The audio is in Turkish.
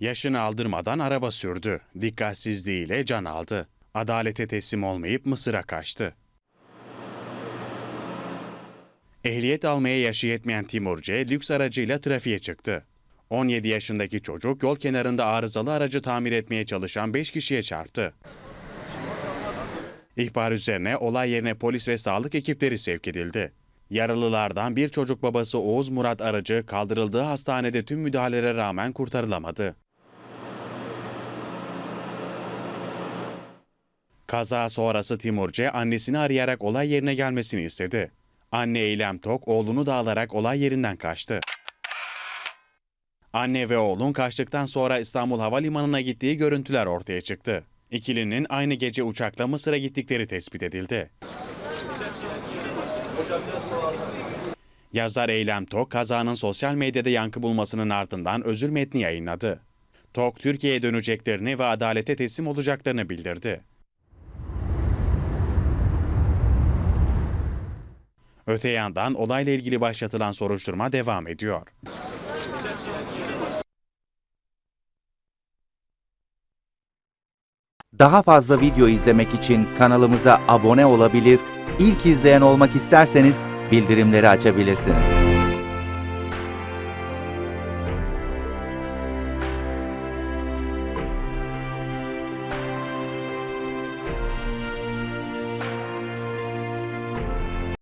Yaşını aldırmadan araba sürdü. Dikkatsizliğiyle can aldı. Adalete teslim olmayıp Mısır'a kaçtı. Ehliyet almaya yaşı yetmeyen Timur C. lüks aracıyla trafiğe çıktı. 17 yaşındaki çocuk yol kenarında arızalı aracı tamir etmeye çalışan 5 kişiye çarptı. İhbar üzerine olay yerine polis ve sağlık ekipleri sevk edildi. Yaralılardan bir çocuk babası Oğuz Murat Aracı kaldırıldığı hastanede tüm müdahalelere rağmen kurtarılamadı. Kaza sonrası Timur C. annesini arayarak olay yerine gelmesini istedi. Anne Eylem Tok oğlunu da alarak olay yerinden kaçtı. Anne ve oğlun kaçtıktan sonra İstanbul Havalimanı'na gittiği görüntüler ortaya çıktı. İkilinin aynı gece uçakla Mısır'a gittikleri tespit edildi. Yazar Eylem Tok, kazanın sosyal medyada yankı bulmasının ardından özür metni yayınladı. Tok, Türkiye'ye döneceklerini ve adalete teslim olacaklarını bildirdi. Öte yandan olayla ilgili başlatılan soruşturma devam ediyor. Daha fazla video izlemek için kanalımıza abone olabilir, ilk izleyen olmak isterseniz bildirimleri açabilirsiniz.